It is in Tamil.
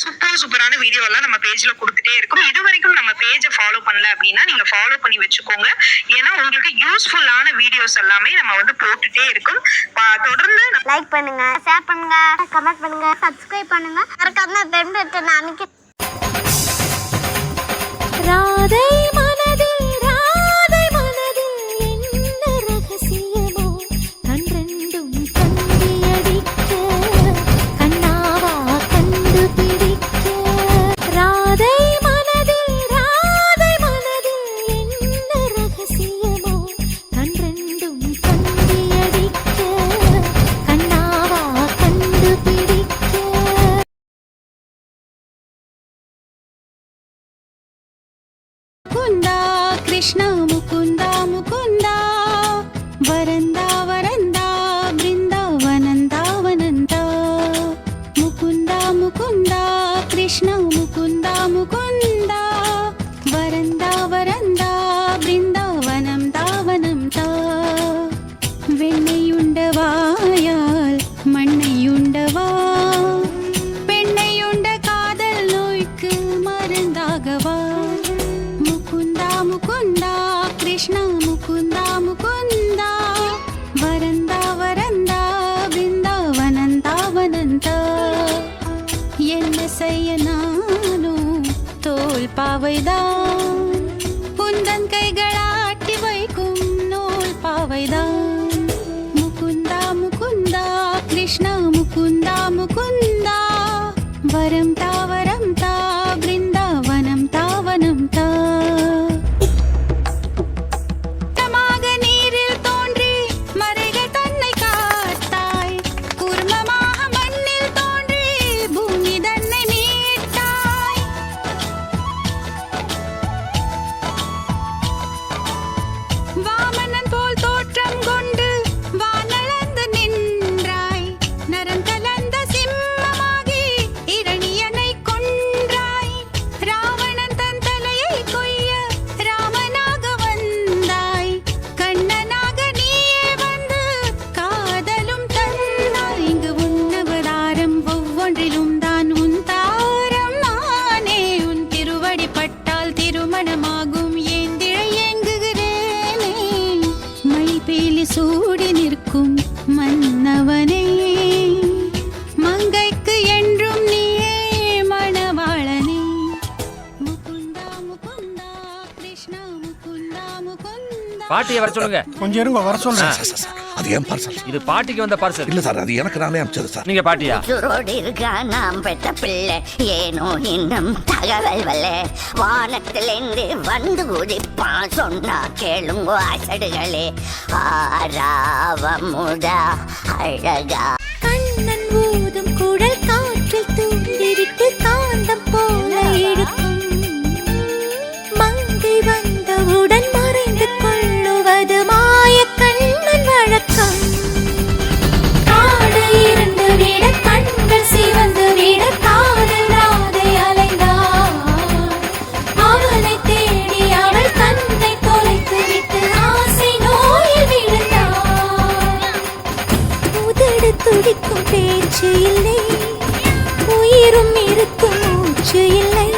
சூப்பர் சூப்பரான வீடியோ எல்லாம் நம்ம பேஜ்ல கொடுத்துட்டே இருக்கும். இது வரைக்கும் நம்ம பேஜை ஃபாலோ பண்ணல அப்படின்னா நீங்க ஃபாலோ பண்ணி வச்சுக்கோங்க. ஏன்னா உங்களுக்கு யூஸ்ஃபுல்லான வீடியோஸ் எல்லாமே நம்ம வந்து போட்டுட்டே இருக்கும். தொடர்ந்து லைக் பண்ணுங்க ஷேர் பண்ணுங்க கமெண்ட் பண்ணுங்க சப்ஸ்கிரைப் பண்ணுங்க. மறக்காம பெல் பட்டன் அமைக்க కృష్ణ ముకుంద ముకుంద వరంద వరంద బృందావనంద వనంద ముకుంద ముకుంద కృష్ణ ముకుంద ముకుంద కుందాము ముకుందా వరం తా பாட்டியை வர சொல்லுங்க. கொஞ்சம் இருங்க வர சொல்றேன். சார், சார், சார், அது ஏன் பார்சல்? இது பாட்டிக்கு வந்த பார்சல். இல்ல சார் அது எனக்கு நானே அமிச்சது சார். நீங்க பாட்டியா? இருக்கா? நாம் பெற்ற பிள்ளை. ஏனோ இன்னும் தகவல் வல்ல. வானத்திலிருந்து வந்து குதிப்பான் சொன்னா கேளுங்க அசடுகளே. ஆராவமுதா அழகா. துடிக்கும் பேச்சு இல்லை. உயிரும் இருக்கும் மூச்சு இல்லை.